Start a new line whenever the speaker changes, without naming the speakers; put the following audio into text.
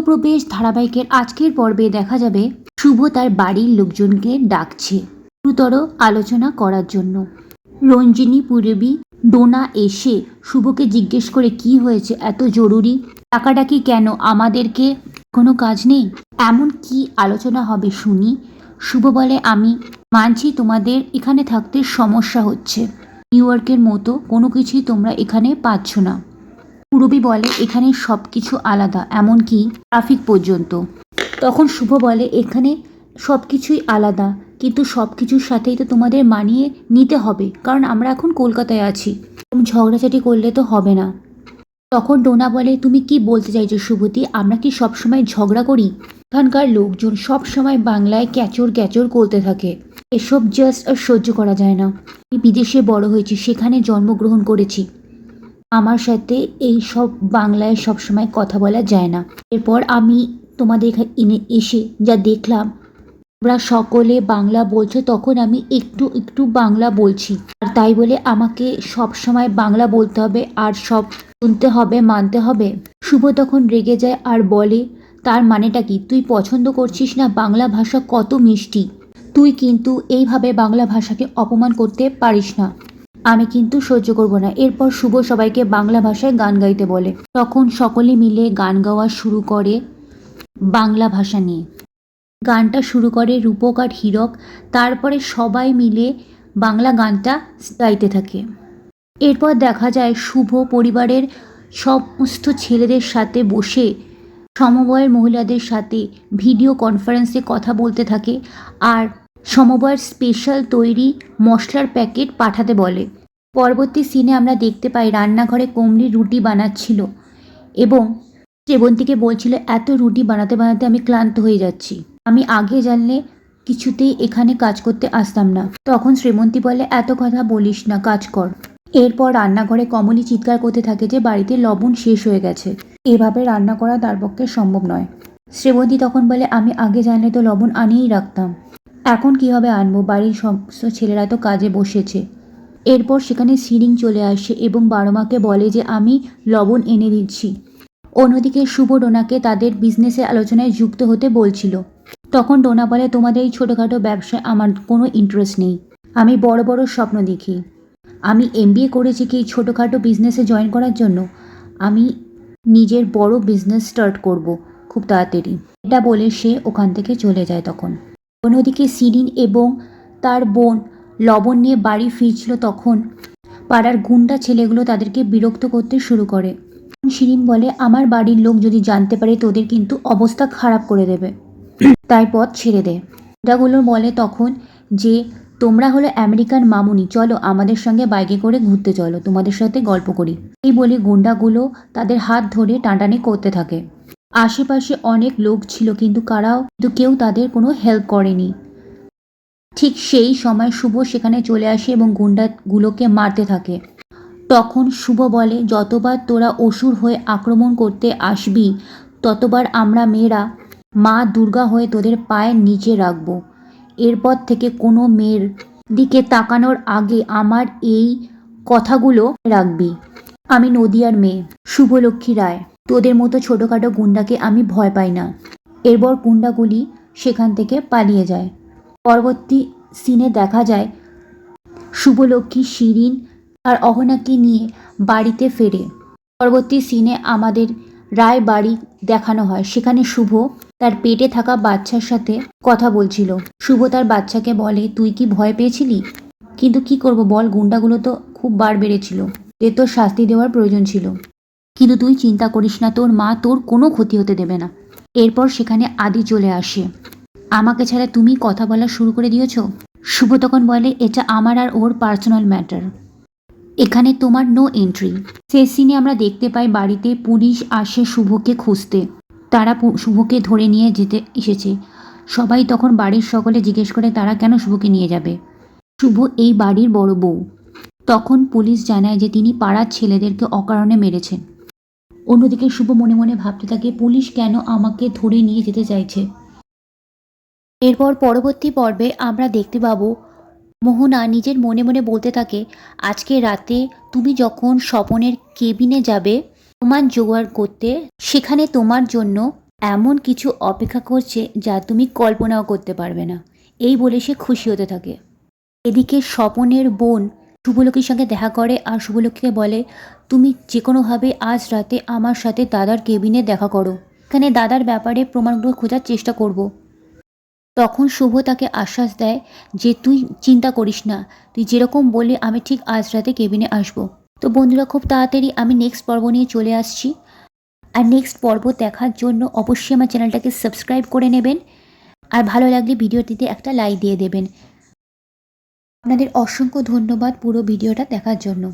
গৃহপ্রবেশ ধারাবাহিকের আজকের পর্বে দেখা যাবে শুভ তার বাড়ির লোকজনকে ডাকছে। গুরুতর আলোচনা করার জন্য। রঞ্জিনী পূর্বী ডোনা এসে শুভকে জিজ্ঞেস করে কি হয়েছে, এত জরুরি? টাকাটাকি কেন? আমাদেরকে কোনো কাজ নেই? এমন কি আলোচনা হবে শুনি। শুভ বলে, আমি মানছি তোমাদের এখানে থাকতে সমস্যা হচ্ছে। নিউ ইয়র্কের মতো কোনো কিছুই তোমরা এখানে পাচ্ছ না। পূরবী বলে, এখানে সব কিছু আলাদা, এমনকি ট্রাফিক পর্যন্ত। তখন শুভ বলে, এখানে সব কিছুই আলাদা, কিন্তু সব কিছুর সাথেই তো তোমাদের মানিয়ে নিতে হবে, কারণ আমরা এখন কলকাতায় আছি। ঝগড়াঝাটি করলে তো হবে না। তখন ডোনা বলে, তুমি কি বলতে চাইছো শুভতি আমরা কি সবসময় ঝগড়া করি? এখানকার লোকজন সব সময় বাংলায় ক্যাচর ক্যাচর করতে থাকে। এসব জাস্ট আর সহ্য করা যায় না। আমি বিদেশে বড় হয়েছি, সেখানে জন্মগ্রহণ করেছি। আমার সাথে এই সব বাংলায় সবসময় কথা বলা যায় না। এরপর আমি তোমাদের এখানে এসে যা দেখলাম, তোমরা সকলে বাংলা বলছো, তখন আমি একটু একটু বাংলা বলছি। আর তাই বলে আমাকে সব সময় বাংলা বলতে হবে, আর সব শুনতে হবে, মানতে হবে। শুভ তখন রেগে যায় আর বলে, তার মানেটা কি? তুই পছন্দ করছিস না বাংলা ভাষা কত মিষ্টি। তুই কিন্তু এইভাবে বাংলা ভাষাকে অপমান করতে পারিস না। আমি কিন্তু সহ্য করব না। এরপর শুভ সবাইকে বাংলা ভাষায় গান গাইতে বলে। তখন সকলে মিলে গান গাওয়া শুরু করে বাংলা ভাষা নিয়ে। গানটা শুরু করে রূপক আর হীরক। তারপরে সবাই মিলে বাংলা গানটা গাইতে থাকে। এরপর দেখা যায় শুভ পরিবারের সমস্ত ছেলেদের সাথে বসে সমবয়ের মহিলাদের সাথে ভিডিও কনফারেন্সে কথা বলতে থাকে। আর সমবয়ের স্পেশাল তৈরি মশলার প্যাকেট পাঠাতে বলে। পরবর্তী সিনে আমরা দেখতে পাই রান্নাঘরে কমলি রুটি বানাচ্ছিল এবং শ্রেবন্তীকে বলছিল, এত রুটি বানাতে বানাতে আমি ক্লান্ত হয়ে যাচ্ছি। আমি আগে জানলে কিছুতেই এখানে কাজ করতে আসতাম না তখন শ্রেমন্তী বলে, এত কথা বলিস না, কাজ কর এরপর রান্নাঘরে কমলি চিৎকার করতে থাকে যে বাড়িতে লবণ শেষ হয়ে গেছে। এভাবে রান্না করা তার পক্ষে সম্ভব নয়। শ্রেবন্তী তখন বলে, আমি আগে জানলে তো লবণ আনিয়েই রাখতাম। এখন কীভাবে আনব? বাড়ির সমস্ত ছেলেরা তো কাজে বসেছে। এরপর সেখানে সিরিং চলে আসে এবং বারোমাকে বলে যে, আমি লবণ এনে দিচ্ছি। অন্যদিকে শুভ ডোনাকে তাদের বিজনেসের আলোচনায় যুক্ত হতে বলছিল, তখন ডোনা বলে, তোমাদের এই ছোটোখাটো ব্যবসায় আমার কোনো ইন্টারেস্ট নেই। আমি বড় বড় স্বপ্ন দেখি। আমি এমবিএ করেছি কি ছোটোখাটো বিজনেসে জয়েন করার জন্য? আমি নিজের বড় বিজনেস স্টার্ট করব খুব তাড়াতাড়ি। এটা বলে সে ওখান থেকে চলে যায় তখন। অন্যদিকে সিরিন এবং তার বোন লবণ নিয়ে বাড়ি ফিরছিল তখন। পাড়ার গুন্ডা ছেলেগুলো তাদেরকে বিরক্ত করতে শুরু করে। শিরিন বলে, আমার বাড়ির লোক যদি জানতে পারে, তোদের কিন্তু অবস্থা খারাপ করে দেবে। তাই পথ ছেড়ে দে। গুন্ডাগুলো বলে তখন যে, তোমরা হলো আমেরিকান মামুনি, চলো আমাদের সঙ্গে বাইকে করে ঘুরতে চলো, তোমাদের সাথে গল্প করি। এই বলে গুন্ডাগুলো তাদের হাত ধরে টানটানি করতে থাকে। আশেপাশে অনেক লোক ছিল, কিন্তু কারাও, কিন্তু কেউ তাদের কোনো হেল্প করেনি। ঠিক সেই সময় শুভ সেখানে চলে আসে এবং গুন্ডাগুলোকে মারতে থাকে। তখন শুভ বলে, যতবার তোরা অসুর হয়ে আক্রমণ করতে আসবি, ততবার আমরা মেয়েরা, মা দুর্গা হয়ে তোদের পায়ের নিচে রাখব। এরপর থেকে কোনো মেয়ের দিকে তাকানোর আগে আমার এই কথাগুলো রাখবি। আমি নদিয়ার মেয়ে, শুভলক্ষ্মী রায়। তোদের মতো ছোটোখাটো গুন্ডাকে আমি ভয় পাই না। এরপর গুন্ডাগুলি সেখান থেকে পালিয়ে যায়। পরবর্তী সিনে দেখা যায় শুভলক্ষ্মী, শিরিন আর অহনাকে নিয়ে বাড়িতে ফেরে। পরবর্তী সিনে আমাদের রায় বাড়ি দেখানো হয়। সেখানে শুভ তার পেটে থাকা বাচ্চার সাথে কথা বলছিল। শুভ তার বাচ্চাকে বলে, তুই কি ভয় পেয়েছিলি? কিন্তু কি করব বল, গুন্ডাগুলো তো খুব বার বেড়েছিল। এর তোর শাস্তি দেওয়ার প্রয়োজন ছিল। কিন্তু তুই চিন্তা করিস না, তোর মা তোর কোনো ক্ষতি হতে দেবে না। এরপর সেখানে আদি চলে আসে। আমাকে ছাড়া তুমি কথা বলা শুরু করে দিয়েছ? শুভ তখন বলে, এটা আমার আর ওর পার্সোনাল ম্যাটার এখানে তোমার নো এন্ট্রি শেষ সিনে আমরা দেখতে পাই বাড়িতে পুলিশ আসে শুভকে খুঁজতে। তারা শুভকে ধরে নিয়ে যেতে এসেছে। সবাই তখন বাড়ির সকলে জিজ্ঞেস করে তারা কেন শুভকে নিয়ে যাবে? শুভ এই বাড়ির বড় বউ। তখন পুলিশ জানায় যে তিনি পাড়ার ছেলেদেরকে অকারণে মেরেছেন। অন্যদিকে শুভ মনে মনে ভাবতে থাকে, পুলিশ কেন আমাকে ধরে নিয়ে যেতে চাইছে? এরপর পরবর্তী পর্বে আমরা দেখতে পাবো, মোহনা নিজের মনে মনে বলতে থাকে, আজকে রাতে তুমি যখন স্বপনের কেবিনে যাবে, তোমার জোগাড় করতে, সেখানে তোমার জন্য এমন কিছু অপেক্ষা করছে যা তুমি কল্পনাও করতে পারবে না। এই বলে সে খুশি হতে থাকে। এদিকে স্বপনের বোন শুভলক্ষীর সঙ্গে দেখা করে আর শুভলক্ষীকে বলে, তুমি যে কোনোভাবে আজ রাতে আমার সাথে দাদার কেবিনে দেখা করো। এখানে দাদার ব্যাপারে প্রমাণগুলো খোঁজার চেষ্টা করব। তখন শুভ তাকে আশ্বাস দেয় যে, তুই চিন্তা করিস না। তুই যেরকম বললি, আমি ঠিক আজ রাতে কেবিনে আসব। তো বন্ধুরা, খুব তাড়াতাড়ি আমি নেক্সট পর্ব নিয়ে চলে আসছি। আর নেক্সট পর্ব দেখার জন্য অবশ্যই আমার চ্যানেলটাকে সাবস্ক্রাইব করে নেবেন। আর ভালো লাগলে ভিডিওটিতে একটা লাইক দিয়ে দেবেন। আপনাদের অসংখ্য ধন্যবাদ পুরো ভিডিওটা দেখার জন্য।